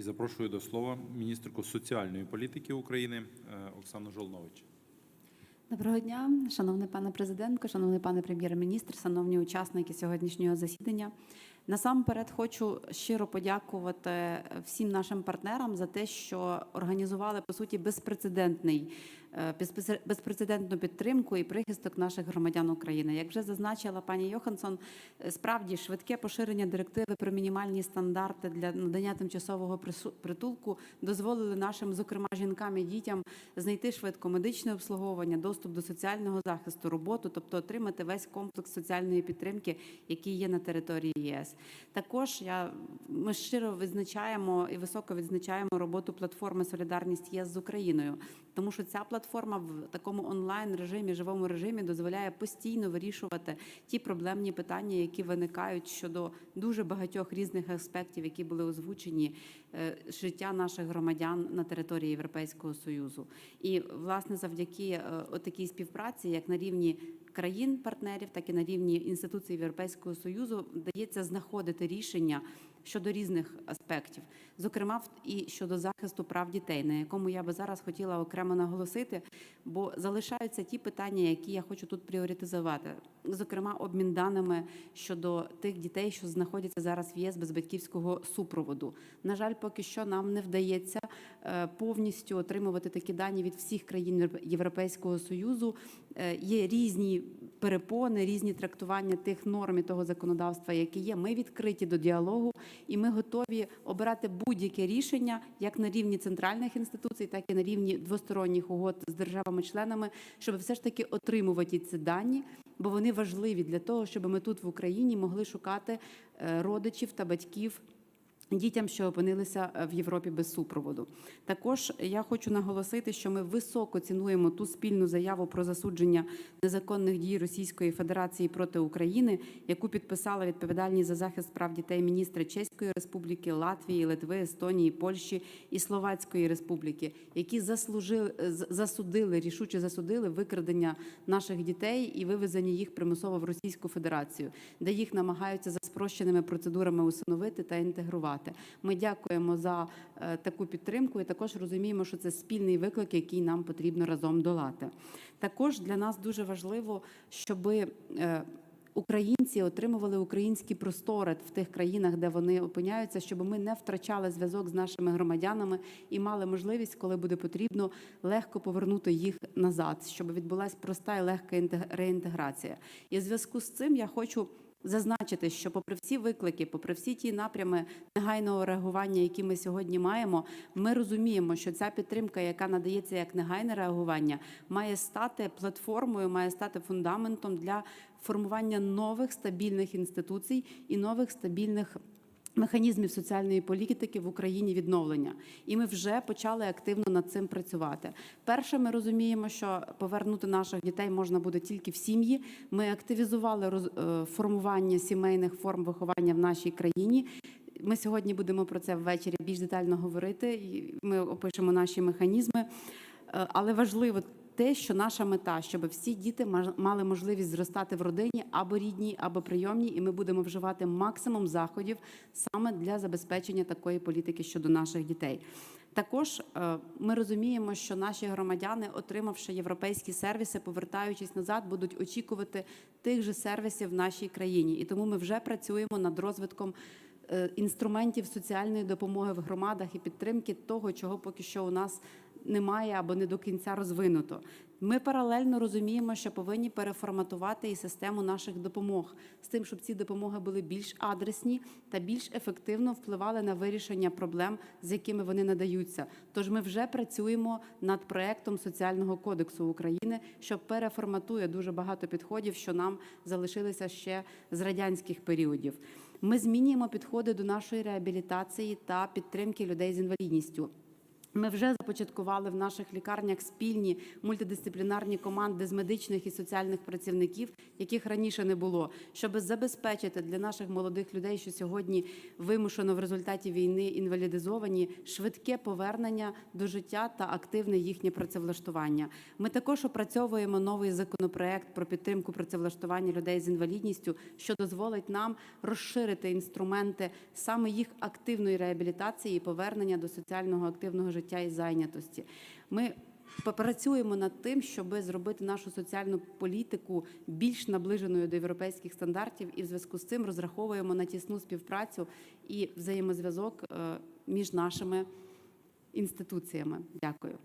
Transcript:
І запрошую до слова міністерку соціальної політики України е, Оксану Жолнович. Доброго дня, шановний пане президентко, шановний пане прем'єр-міністр, шановні учасники сьогоднішнього засідання. Насамперед хочу щиро подякувати всім нашим партнерам за те, що організували по суті безпрецедентний е, безпрецедентну підтримку і прихисток наших громадян України. Як вже зазначила пані Йоханссон, е, справді швидке поширення директиви про мінімальні стандарти для надання тимчасового притулку дозволили нашим, зокрема жінкам і дітям, знайти швидко медичне обслуговування, доступ до соціального захисту, роботу, тобто отримати весь комплекс соціальної підтримки, який є на території ЄС. Також я ми щиро відзначаємо і високо відзначаємо роботу платформи Солідарність ЄС з Україною, тому що ця платформа в такому онлайн режимі, живому режимі дозволяє постійно вирішувати ті проблемні питання, які виникають щодо дуже багатьох різних аспектів, які були озвучені е, життя наших громадян на території Європейського союзу. І власне завдяки такій отакій співпраці, як на рівні країн-партнерів, так і на рівні інституцій Європейського союзу, вдається знаходити рішення щодо різних аспектів, зокрема і щодо захисту прав дітей, на якому я би зараз хотіла окремо наголосити, бо залишаються ті питання, які я хочу тут пріоритизувати, зокрема обмін даними щодо тих дітей, що знаходяться зараз в ЄС без батьківського супроводу. На жаль, поки що нам не вдається е, повністю отримувати такі дані від всіх країн Європейського союзу. Е, Є різні перепони, різні трактування тих норм і того законодавства, яке є. Ми відкриті до діалогу, і ми готові обирати будь-яке рішення як на рівні центральних інституцій, так і на рівні двосторонніх угод з державами-членами, щоб все ж таки отримувати ці дані, бо вони важливі для того, щоб ми тут в Україні могли шукати е, родичів та батьків. Дітям, що опинилися е, в Європі без супроводу, також я хочу наголосити, що ми високо цінуємо ту спільну заяву про засудження незаконних дій Російської Федерації проти України, яку підписали відповідальні за захист прав дітей міністри Чеської Республіки, Латвії, Литви, Естонії, Польщі і Словацької Республіки, які заслужили засудили рішуче засудили викрадення наших дітей і вивезення їх примусово в Російську Федерацію, де їх намагаються за спрощеними процедурами усиновити та інтегрувати. Ми дякуємо за е, таку підтримку і також розуміємо, що це спільний виклик, який нам потрібно разом долати. Також для нас дуже важливо, щоби е, Українці отримували українські простори в тих країнах, де вони опиняються, щоб ми не втрачали зв'язок з нашими громадянами і мали можливість, коли буде потрібно, легко повернути їх назад, щоб відбулася проста і легка інтег- реінтеграція. І в зв'язку з цим я хочу зазначити, що, попри всі виклики, попри всі ті напрями негайного реагування, які ми сьогодні маємо, ми розуміємо, що ця підтримка, яка надається як негайне реагування, має стати платформою, має стати фундаментом для формування нових стабільних інституцій і нових стабільних. Механізмів соціальної політики в Україні відновлення, і ми вже почали активно над цим працювати. Перше, ми розуміємо, що повернути наших дітей можна буде тільки в сім'ї. Ми активізували е, формування сімейних форм виховання в нашій країні. Ми сьогодні будемо про це ввечері більш детально говорити. Ми опишемо наші механізми. Е, Але важливо те, що наша мета, щоб всі діти мали можливість зростати в родині або рідній, або прийомній, і ми будемо вживати максимум заходів саме для забезпечення такої політики щодо наших дітей. Також е, ми розуміємо, що наші громадяни, отримавши європейські сервіси, повертаючись назад, будуть очікувати тих же сервісів в нашій країні, і тому ми вже працюємо над розвитком е, інструментів соціальної допомоги в громадах і підтримки того, чого поки що у нас немає або не до кінця розвинуто. Ми паралельно розуміємо, що повинні переформатувати і систему наших допомог з тим, щоб ці допомоги були більш адресні та більш ефективно впливали на вирішення проблем, з якими вони надаються. Тож ми вже працюємо над проектом соціального кодексу України, що переформатує дуже багато підходів, що нам залишилися ще з радянських періодів. Ми змінюємо підходи до нашої реабілітації та підтримки людей з інвалідністю. Ми вже започаткували в наших лікарнях спільні мультидисциплінарні команди з медичних і соціальних працівників, яких раніше не було, щоб забезпечити для наших молодих людей, що сьогодні вимушено в результаті війни інвалідизовані, швидке повернення до життя та активне їхнє працевлаштування. Ми також опрацьовуємо новий законопроект про підтримку працевлаштування людей з інвалідністю, що дозволить нам розширити інструменти саме їх активної реабілітації і повернення до соціального активного життя і зайнятості. Ми попрацюємо над тим, щоб зробити нашу соціальну політику більш наближеною до європейських стандартів, і в зв'язку з цим розраховуємо на тісну співпрацю і взаємозв'язок е, між нашими інституціями. Дякую.